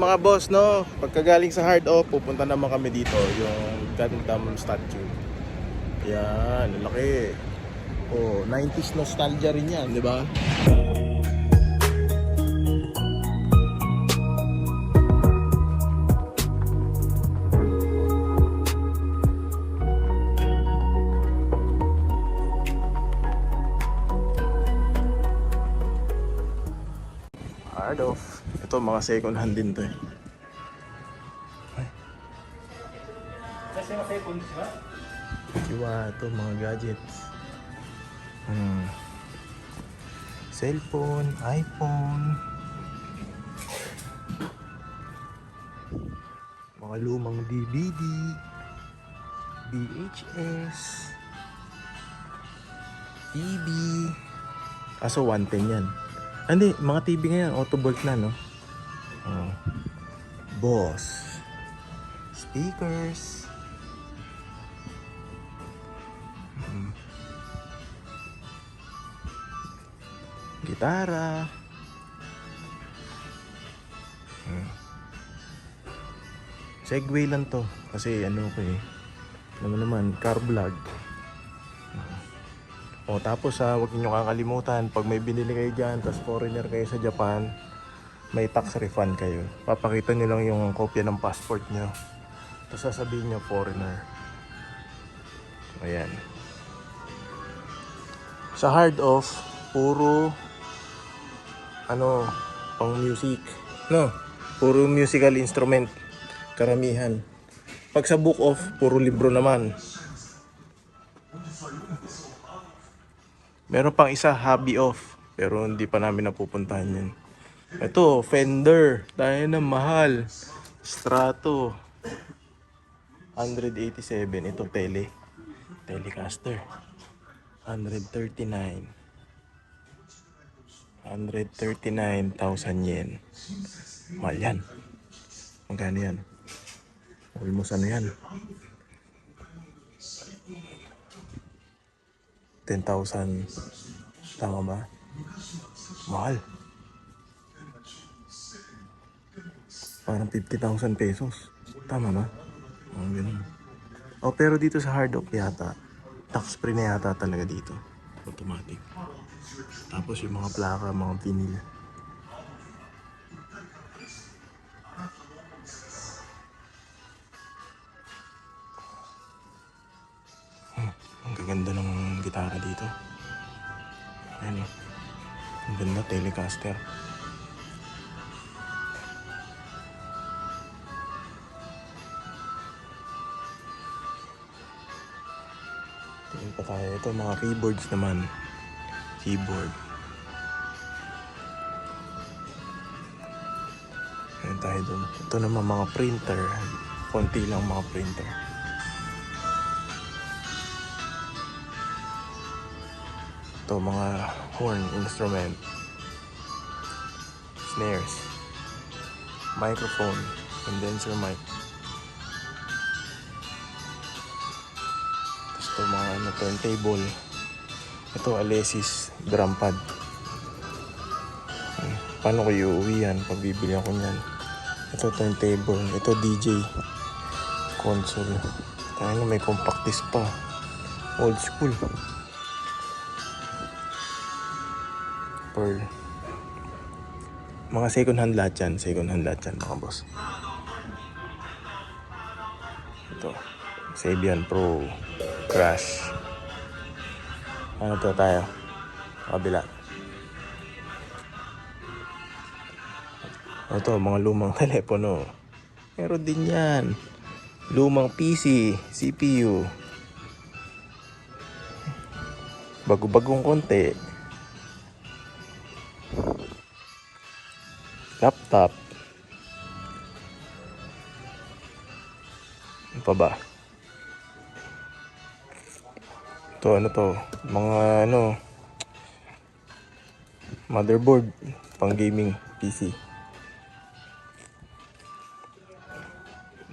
mga boss, no? Pagkagaling sa hard off, pupunta naman kami dito, yung Damon statue. Yan, ang laki. Oh, 90s nostalgia rin yan, di ba? Hard off. Ito, mga second hand din to eh. Kasi mga seconds ba? Kiwa, ito mga gadgets. Hmm. Cellphone, iPhone. Mga lumang DVD. VHS. TV. Aso 110 yan. Ah, Hindi, mga TV ngayon, autobolt na, no? Oh. Boss. Speakers. gitara. Hmm. Segway lang to. Kasi ano ko eh. Naman naman, car vlog. O tapos ha, huwag niyo kakalimutan, pag may binili kayo dyan, tapos foreigner kayo sa Japan, may tax refund kayo. Papakita niyo lang yung kopya ng passport niyo. Tapos sasabihin niyo foreigner. Ayan. Sa hard off, puro ano, pang music. No, puro musical instrument. Karamihan. Pag sa book off, puro libro naman. Meron pang isa, hobby off. Pero hindi pa namin napupuntahan yan. Ito, Fender. Dahil na mahal. Strato. 187. Ito, tele. Telecaster. 139. 139,000 yen. Mahal yan. Magkano yan? Almost ano yan? 10,000. Tama ba? Mahal. Parang 50,000 pesos. Tama ba? Oh, ganun. Oh, pero dito sa hard off yata, tax free na yata talaga dito. Automatic. Tapos yung mga plaka, mga vinyl. Telecaster. Tingin pa tayo. Ito mga keyboards naman. Keyboard. Ayan tayo dun. Ito naman mga printer. Konti lang mga printer. Ito mga horn instrument. Snares. Microphone. Condenser mic. Tapos ito mga ano, turntable. Ito Alesis drum pad. Hmm, Paano ko iuwi yan pag bibili ako niyan? Ito turntable. Ito DJ console. Tayo may compact disc pa. Old school. Pearl. Mga second hand lahat yan. Second hand lahat yan mga boss. Ito. Sabian Pro. Crash. Ano to tayo? Kabila. Ito, mga lumang telepono. Meron din yan. Lumang PC, CPU. Bago-bagong konti. Laptop. Ano pa ba? Ito ano to? Mga ano motherboard pang gaming PC.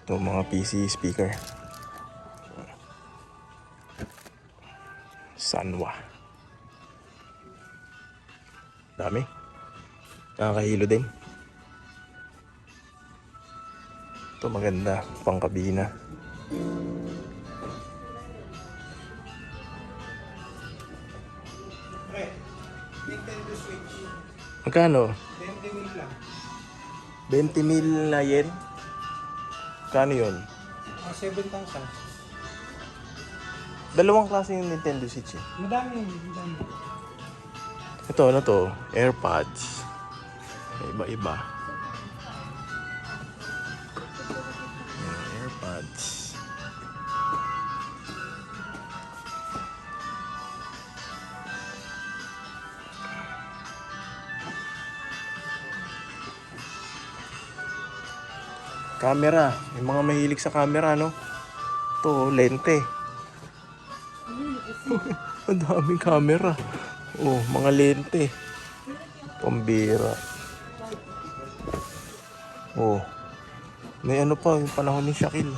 Ito mga PC speaker. Sanwa. Dami. Nakakahilo din. Ito maganda, pang kabina. Pre, Nintendo Switch. Magkano? 20 mil lang. 20 mil na yen? Kano yun? Mga 7,000. Dalawang klase yung Nintendo Switch eh. Madami yun, madami. Ito, ano to? AirPods. Iba-iba. Camera. Yung mga mahilig sa camera, no? Ito, lente. Ang daming camera. Oh, mga lente. Pambira. Oh. May ano pa, yung panahon ni Shaquille.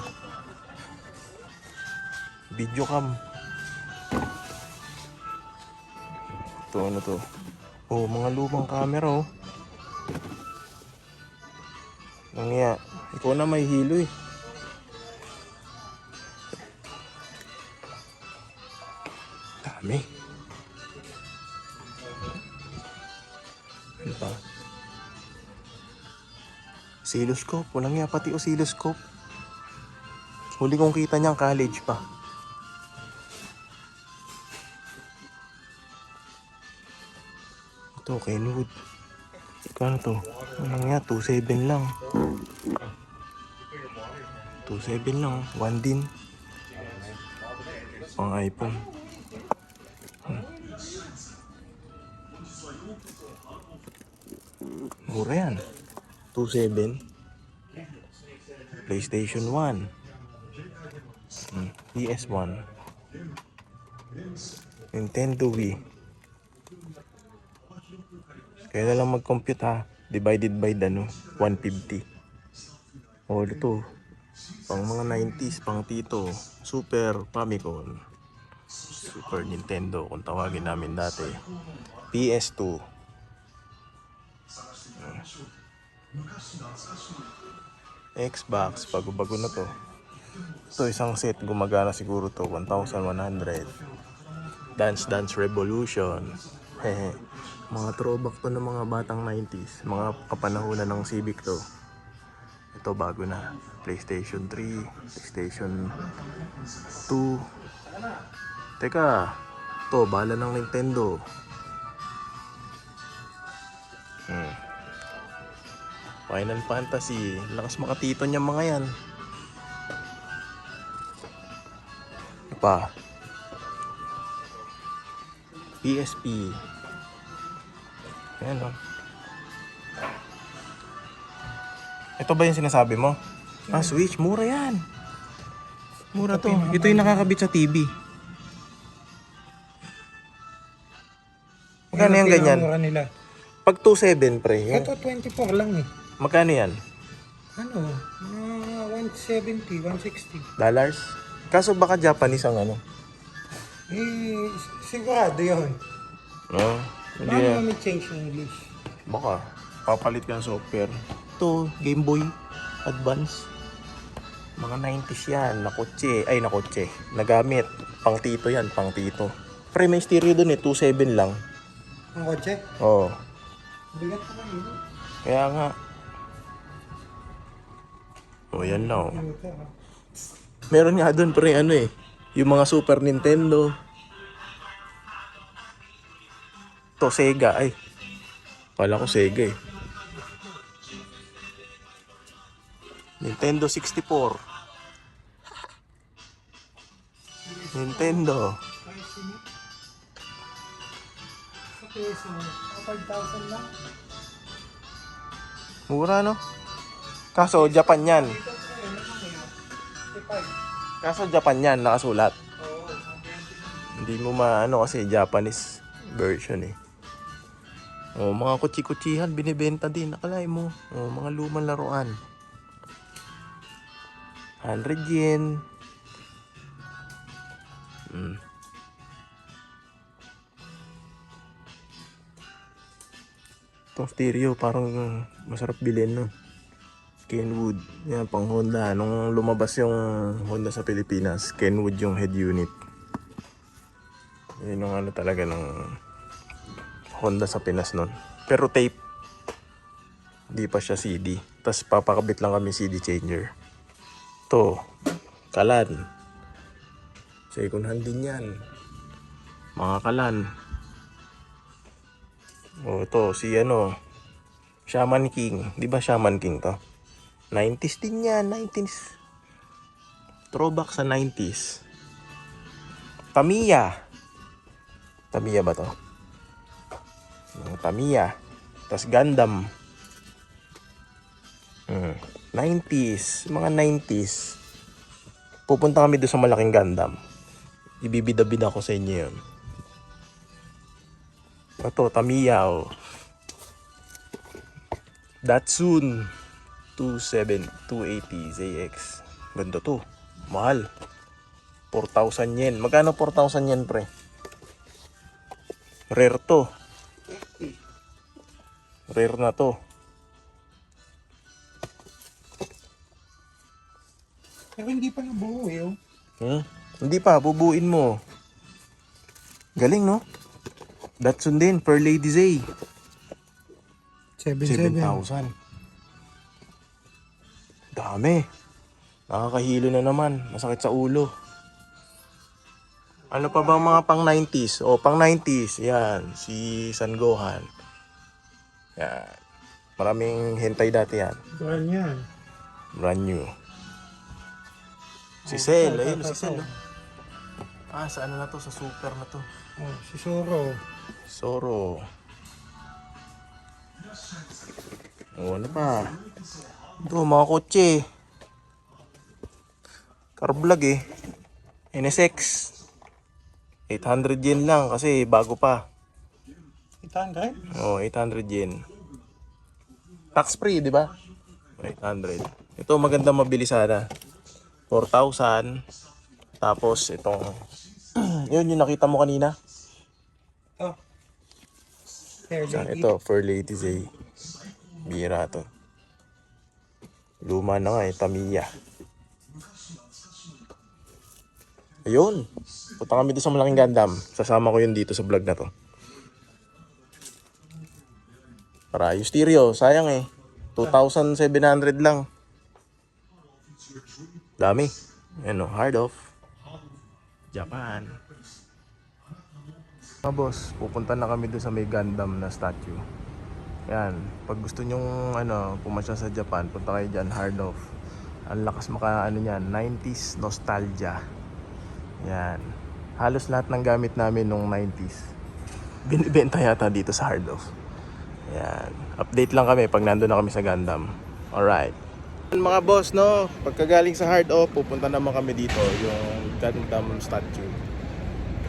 Video cam. Ito, ano to? Oh, mga lumang camera, oh. Nangya, ikaw na may hilo eh. Dami. Ano pa? Oscilloscope. Walang nga pati oscilloscope. Huli kong kita niyang college pa. Ito, Kenwood. Kano to? Walang nga, 2.7 lang. 2.7 lang. 1 din. Pang iPhone. Mura yan. 2.7. PlayStation 1. Hmm, PS1. Nintendo Wii. Kaya na lang mag-compute ha. Divided by the, ano, 150. Oh, ito. Pang mga 90s, pang tito. Super Famicom. Super Nintendo, kung tawagin namin dati. PS2. Xbox, bago-bago na to. Ito isang set, gumagana siguro to, 1,100. Dance Dance Revolution. Mga throwback to ng mga batang 90s. Mga kapanahunan ng Civic to. Ito bago na. PlayStation 3, PlayStation 2. Teka, to bala ng Nintendo. Hmm. Final Fantasy. Lakas makatito niya mga yan. Ano pa? PSP. Ayan o. Ito ba yung sinasabi mo? Ah, Switch. Mura yan. Mura to. Ito yung nakakabit sa TV. Magkano yung ganyan? Mura nila. Pag 2.7 pre, yan. Ito 24 lang eh. Magkano yan? Ano? Mga 170, 160. Dollars? Kaso baka Japanese ang ano? Eh, sigurado yun. No? Hindi Paano mo may change ng English? Baka. Papalit ka ng software. Ito, Game Boy Advance. Mga 90s yan. Nakotse. Ay, nakotse. Nagamit. Pang tito yan. Pang tito. Pre, may stereo dun eh. 2.7 lang. Ang kotse? Oo. Bigat pa kayo. Kaya nga. O, oh, yan na oh. Ah. Meron nga doon pre ano eh. Yung mga Super Nintendo. To Sega ay. Kala ko Sega eh. Nintendo 64. Nintendo. Sa peso, 5,000 lang. Mura no? Kaso Japan yan. Dito, pre, kaya? 55. Kaso Japan yan nakasulat. Oo, mga 20 Hindi mo maano kasi Japanese version eh. Oh, mga kutsi-kutsihan binibenta din. Akalay mo. Oh, mga lumang laruan. 100 yen. Mm. Itong stereo parang masarap bilhin no. Kenwood. Yan, pang Honda. Nung lumabas yung Honda sa Pilipinas, Kenwood yung head unit. Yun yung ano talaga ng Honda sa Pinas nun. Pero tape. Hindi pa siya CD. Tapos papakabit lang kami CD changer. To, kalan. Second hand din yan. Mga kalan. O ito, si ano, Shaman King. Di ba Shaman King to? 90s din yan, 90s. Throwback sa 90s. Tamiya. Tamiya ba to? Tamiya. Tapos Gundam. Hmm. 90s. Mga 90s. Pupunta kami doon sa malaking Gundam. Ibibida-bida ko sa inyo yun. Ito, Tamiya. Oh. Datsun 27 280 ZX. Ganda to. Mahal. 4,000 yen. Magkano 4,000 yen, pre? Rare to. Rare na to. Pero hindi pa nabuo eh. oh. Hmm? Hindi pa, bubuin mo. Galing, no? Datsun din, per Ladies A. 7,700. 7,000. Dami. Nakakahilo na naman. Masakit sa ulo. Ano pa ba ang mga pang 90s? O, pang 90s. Yan. Si San Gohan. Yan. Maraming hentai dati yan. Brand yan. Brand new. Si Oh, Cell. Ayun, si Cell. oh. Ah, sa ano na to? Sa super na to. Oh, si Soro. Soro. O, ano pa? Ito, mga kotse. Carvlog eh. NSX. 800 yen lang kasi bago pa. 800? Oh, 800 yen. Tax free, di ba? 800. Ito maganda mabili sana. 4,000. Tapos itong yun yung nakita mo kanina. Oh. Lady. ito? For Ladies A. Bira to. Luma na nga eh, Tamiya. Ayun. Punta kami doon sa malaking Gundam. Sasama ko yun dito sa vlog na to. Para yung stereo, sayang eh. 2,700 lang. Dami. Ano, hard off. Japan. Mga boss, pupunta na kami doon sa may Gundam na statue. Yan, pag gusto nyong ano, pumasya sa Japan, punta kayo dyan, hard off. Ang lakas maka ano yan, 90s nostalgia. Yan. Halos lahat ng gamit namin nung 90s. Binibenta yata dito sa hard off. Yan. Update lang kami pag nandun na kami sa Gundam. Alright. Mga boss, no, pagkagaling sa hard off, pupunta naman kami dito, yung Gundam statue.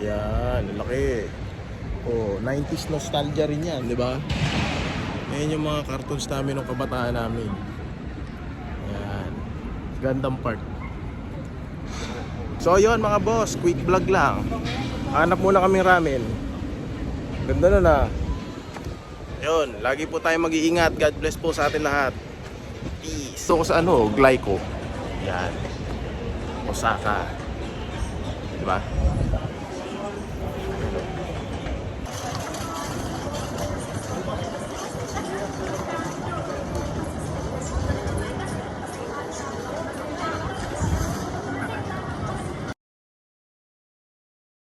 Yan, laki. Oh, 90s nostalgia rin yan, di ba? Ayan yung mga cartoons namin nung kabataan namin. Ayan. Gundam Park. So yun mga boss, quick vlog lang. Hanap muna kami ramen. Ganda na na. Yun, lagi po tayo mag-iingat. God bless po sa atin lahat. Peace. So sa ano, Glyco. Yan. Osaka. Diba?